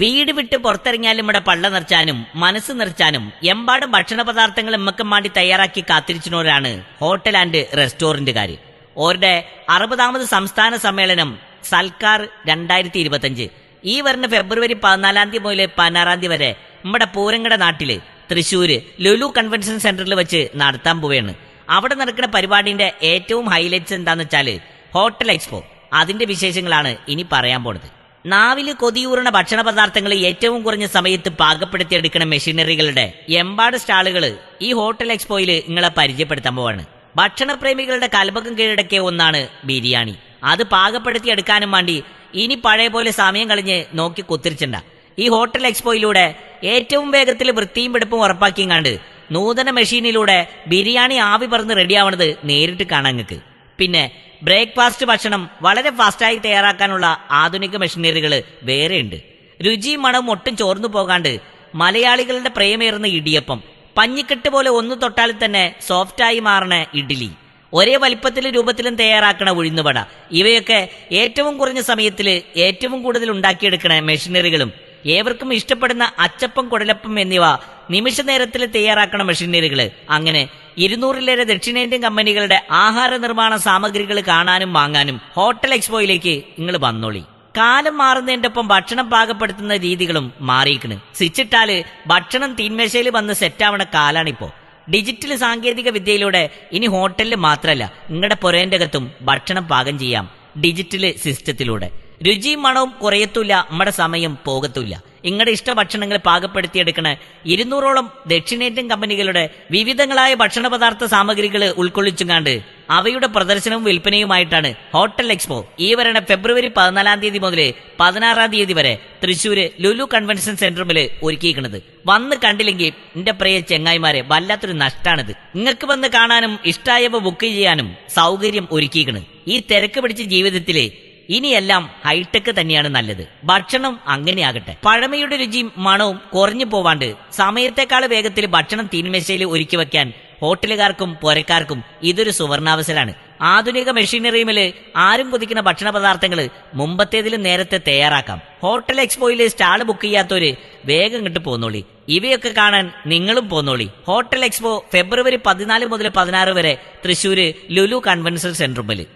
വീട് വിട്ട് പുറത്തിറങ്ങിയാലും ഇവിടെ പള്ള നിറച്ചാനും മനസ്സ് നിറച്ചാനും എമ്പാടും ഭക്ഷണ പദാർത്ഥങ്ങൾ എമ്മക്കം വേണ്ടി തയ്യാറാക്കി കാത്തിരിച്ചിനോരാണ് ഹോട്ടൽ ആൻഡ് റെസ്റ്റോറന്റുകാർ ഓരുടെ അറുപതാമത് സംസ്ഥാന സമ്മേളനം സൽക്കാർ രണ്ടായിരത്തി ഇരുപത്തഞ്ച് ഈ വരുന്ന ഫെബ്രുവരി പതിനാലാം തീയതി മുതൽ പതിനാറാം തീയതി വരെ നമ്മുടെ പൂരങ്ങട നാട്ടിൽ തൃശ്ശൂര് ലുലു കൺവെൻഷൻ സെന്ററിൽ വെച്ച് നടത്താൻ പോവുകയാണ്. അവിടെ നടക്കുന്ന പരിപാടിന്റെ ഏറ്റവും ഹൈലൈറ്റ്സ് എന്താണെന്ന് വെച്ചാൽ ഹോട്ടൽ എക്സ്പോ. അതിന്റെ വിശേഷങ്ങളാണ് ഇനി പറയാൻ പോണത്. നാവിൽ കൊതിയൂറുന്ന ഭക്ഷണ പദാർത്ഥങ്ങൾ ഏറ്റവും കുറഞ്ഞ സമയത്ത് പാകപ്പെടുത്തിയെടുക്കുന്ന മെഷീനറികളുടെ എമ്പാട് സ്റ്റാളുകൾ ഈ ഹോട്ടൽ എക്സ്പോയിൽ നിങ്ങളെ പരിചയപ്പെടുത്താൻ പോവാണ്. ഭക്ഷണപ്രേമികളുടെ കൽപകം കീഴടക്കിയ ഒന്നാണ് ബിരിയാണി. അത് പാകപ്പെടുത്തിയെടുക്കാനും വേണ്ടി ഇനി പഴയ പോലെ സമയം കളഞ്ഞ് നോക്കി കുത്തിരിച്ചണ്ട. ഈ ഹോട്ടൽ എക്സ്പോയിലൂടെ ഏറ്റവും വേഗത്തിൽ വൃത്തിയും വെടുപ്പും ഉറപ്പാക്കിയും കണ്ട് നൂതന മെഷീനിലൂടെ ബിരിയാണി ആവി പറന്ന് റെഡിയാവണത് നേരിട്ട് കാണാൻ നിങ്ങൾക്ക്. പിന്നെ ബ്രേക്ക്ഫാസ്റ്റ് ഭക്ഷണം വളരെ ഫാസ്റ്റായി തയ്യാറാക്കാനുള്ള ആധുനിക മെഷീനറികൾ വേറെയുണ്ട്. രുചിയും മണവും ഒട്ടും ചോർന്നു പോകാണ്ട് മലയാളികളുടെ പ്രേമേറുന്ന ഇടിയപ്പം പഞ്ഞിക്കെട്ട് പോലെ ഒന്ന് തൊട്ടാൽ തന്നെ സോഫ്റ്റായി മാറണ ഇഡ്ഡലി ഒരേ വലിപ്പത്തിലും രൂപത്തിലും തയ്യാറാക്കണ ഉഴുന്നുവട ഇവയൊക്കെ ഏറ്റവും കുറഞ്ഞ സമയത്തിൽ ഏറ്റവും കൂടുതൽ ഉണ്ടാക്കിയെടുക്കണ മെഷീനറികളും ഏവർക്കും ഇഷ്ടപ്പെടുന്ന അച്ചപ്പം കുടലപ്പം എന്നിവ നിമിഷ നേരത്തിൽ തയ്യാറാക്കണ മെഷീനറികൾ അങ്ങനെ ഇരുന്നൂറിലേറെ ദക്ഷിണേന്ത്യൻ കമ്പനികളുടെ ആഹാര നിർമ്മാണ സാമഗ്രികൾ കാണാനും വാങ്ങാനും ഹോട്ടൽ എക്സ്പോയിലേക്ക് നിങ്ങൾ വന്നോളി. കാലം മാറുന്നതിന്റെ ഒപ്പം ഭക്ഷണം പാകപ്പെടുത്തുന്ന രീതികളും മാറിയിക്കണ് സ്വിച്ചിട്ടാൽ ഭക്ഷണം തീന്മേശയിൽ വന്ന് സെറ്റാവണ കാലാണിപ്പോ. ഡിജിറ്റൽ സാങ്കേതിക വിദ്യയിലൂടെ ഇനി ഹോട്ടലിൽ മാത്രമല്ല നിങ്ങളുടെ പുരേന്റെ അകത്തും ഭക്ഷണം പാകം ചെയ്യാം ഡിജിറ്റൽ സിസ്റ്റത്തിലൂടെ. രുചിയും മണവും കുറയത്തില്ല നമ്മുടെ സമയം പോകത്തൂല നിങ്ങളുടെ ഇഷ്ട ഭക്ഷണങ്ങൾ പാകപ്പെടുത്തിയെടുക്കണ. ഇരുന്നൂറോളം ദക്ഷിണേന്ത്യൻ കമ്പനികളുടെ വിവിധങ്ങളായ ഭക്ഷണ പദാർത്ഥ സാമഗ്രികൾ ഉൾക്കൊള്ളിച്ചുകാണ്ട് അവയുടെ പ്രദർശനവും വിൽപ്പനയുമായിട്ടാണ് ഹോട്ടൽ എക്സ്പോ ഈ വരണ ഫെബ്രുവരി പതിനാലാം തീയതി മുതൽ പതിനാറാം തീയതി വരെ തൃശ്ശൂര് ലുലു കൺവെൻഷൻ സെന്ററിൽ ഒരുക്കിയിരിക്കുന്നത് വന്ന് കണ്ടില്ലെങ്കിൽ എന്റെ പ്രിയ ചെങ്ങായിമാരെ വല്ലാത്തൊരു നഷ്ടാണിത്. നിങ്ങൾക്ക് വന്ന് കാണാനും ഇഷ്ടായവ ബുക്ക് ചെയ്യാനും സൗകര്യം ഒരുക്കിയിരിക്കുന്നത് ഈ തിരക്ക് പിടിച്ച ജീവിതത്തിലെ ഇനിയെല്ലാം ഹൈടെക് തന്നെയാണ് നല്ലത്. ഭക്ഷണം അങ്ങനെയാകട്ടെ. പഴമയുടെ രുചിയും മണവും കുറഞ്ഞു പോവാണ്ട് സമയത്തെക്കാൾ വേഗത്തിൽ ഭക്ഷണം തീൻമേശയിൽ ഒരുക്കി വെക്കാൻ ഹോട്ടലുകാർക്കും പുരക്കാർക്കും ഇതൊരു സുവർണാവസരാണ് ആധുനിക മെഷീനറിയുമിൽ ആരും കൊതിക്കുന്ന ഭക്ഷണ പദാർത്ഥങ്ങൾ മുമ്പത്തേതിലും നേരത്തെ തയ്യാറാക്കാം. ഹോട്ടൽ എക്സ്പോയിൽ സ്റ്റാൾ ബുക്ക് ചെയ്യാത്തവര് വേഗം ഇങ്ങോട്ട് പോന്നോളി. ഇവയൊക്കെ കാണാൻ നിങ്ങളും പോന്നോളി. ഹോട്ടൽ എക്സ്പോ ഫെബ്രുവരി പതിനാല് മുതൽ പതിനാറ് വരെ തൃശൂര് ലുലു കൺവെൻഷൻ സെന്ററുമിൽ